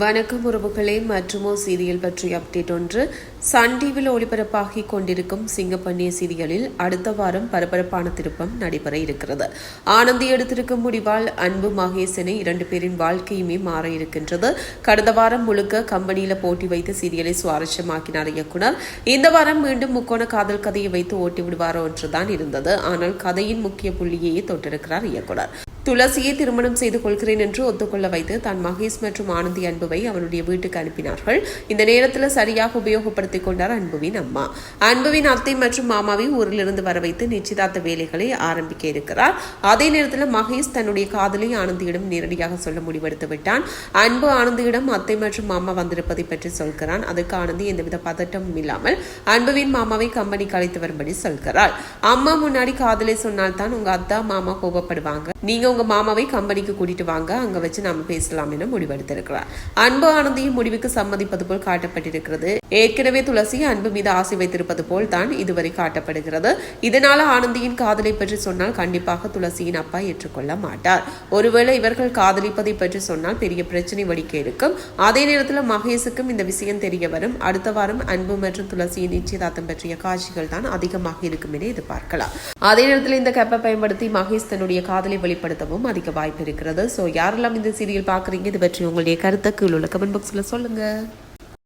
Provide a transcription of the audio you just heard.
வணக்கம் உறவுகளே மற்றுமோ சீரியல் பற்றிய அப்டேட் ஒன்று. சன் டிவியில் ஒளிபரப்பாகிக் கொண்டிருக்கும் சிங்கப்பண்ணிய சீரியலில் அடுத்த வாரம் பரபரப்பான திருப்பம் நடைபெற இருக்கிறது. ஆனந்தி எடுத்திருக்கும் முடிவால் அன்பு மகேசனை இரண்டு பேரின் வாழ்க்கையுமே மாற இருக்கின்றது. கடந்த வாரம் முழுக்க கம்பெனியில போட்டி வைத்து சீரியலை சுவாரஸ்யமாக்கினார் இயக்குனர். இந்த வாரம் மீண்டும் முக்கோண காதல் கதையை வைத்து ஓட்டி விடுவாரோ என்றுதான் இருந்தது. ஆனால் கதையின் முக்கிய புள்ளியையே தொட்டிருக்கிறார் இயக்குனர். துளசியை திருமணம் செய்து கொள்கிறேன் என்று ஒத்துக்கொள்ள வைத்து தான் மகேஷ் மற்றும் ஆனந்தி அன்புவை அவனுடைய வீட்டுக்கு அனுப்பினார்கள். இந்த நேரத்தில் சரியாக உபயோகப்படுத்திக் கொண்டார் அன்புவின் அம்மா. அன்புவின் அத்தை மற்றும் மாமாவை ஊரிலிருந்து வர வைத்து நிச்சயதார்த்த வேலைகளை ஆரம்பிக்க இருக்கிறார். அதே நேரத்தில் மகேஷ் தன்னுடைய காதலை ஆனந்தியிடம் நேரடியாக சொல்ல முடிவெடுத்து விட்டான். அன்பு ஆனந்தியிடம் அத்தை மற்றும் மாமா வந்திருப்பதை பற்றி சொல்கிறான். அதுக்கு ஆனந்தி எந்தவித பதட்டமும் இல்லாமல் அன்புவின் மாமாவை கம்பெனிக்கு அழைத்து வரும்படி சொல்கிறாள். அம்மா முன்னாடி காதலை சொன்னால்தான் உங்க அத்தா மாமா கோபப்படுவாங்க. நீங்க உங்க மாமாவை கம்பெனிக்கு கூட்டிட்டு வாங்க. அங்க வச்சு நாம பேசலாம் என முடிவெடுத்திருக்கிறார். அன்பு ஆனந்தியும் முடிவுக்கு சம்மதிப்பது போல் காட்டப்பட்டிருக்கிறது. ஏற்கனவே துளசி அன்பு மீது ஆசை வைத்திருப்பது போல் தான் இதுவரை காட்டப்படுகிறது. இதனால ஆனந்தியின் காதலை பற்றி சொன்னால் கண்டிப்பாக துளசியின் அப்பா ஏற்றுக்கொள்ள மாட்டார். ஒருவேளை இவர்கள் காதலிப்பதை பற்றி சொன்னால் பெரிய பிரச்சனை வடிக்க இருக்கும். அதே நேரத்தில் மகேஷுக்கும் இந்த விஷயம் தெரிய வரும். அடுத்த வாரம் அன்பு மற்றும் துளசியின் நிச்சயதார்த்தம் பற்றிய காட்சிகள் தான் அதிகமாக இருக்கும் என எதிர்பார்க்கலாம். அதே நேரத்தில் இந்த கேப்பை பயன்படுத்தி மகேஷ் தன்னுடைய காதலை வெளிப்படுத்த நடத்தவும் அதிக வாய்ப்பு இருக்கிறது. ஸோ யாரெல்லாம் இந்த சீரியல் பார்க்குறீங்க இது பற்றி உங்களுடைய கருத்தை கீழே உள்ள கமெண்ட் பாக்ஸில் சொல்லுங்கள்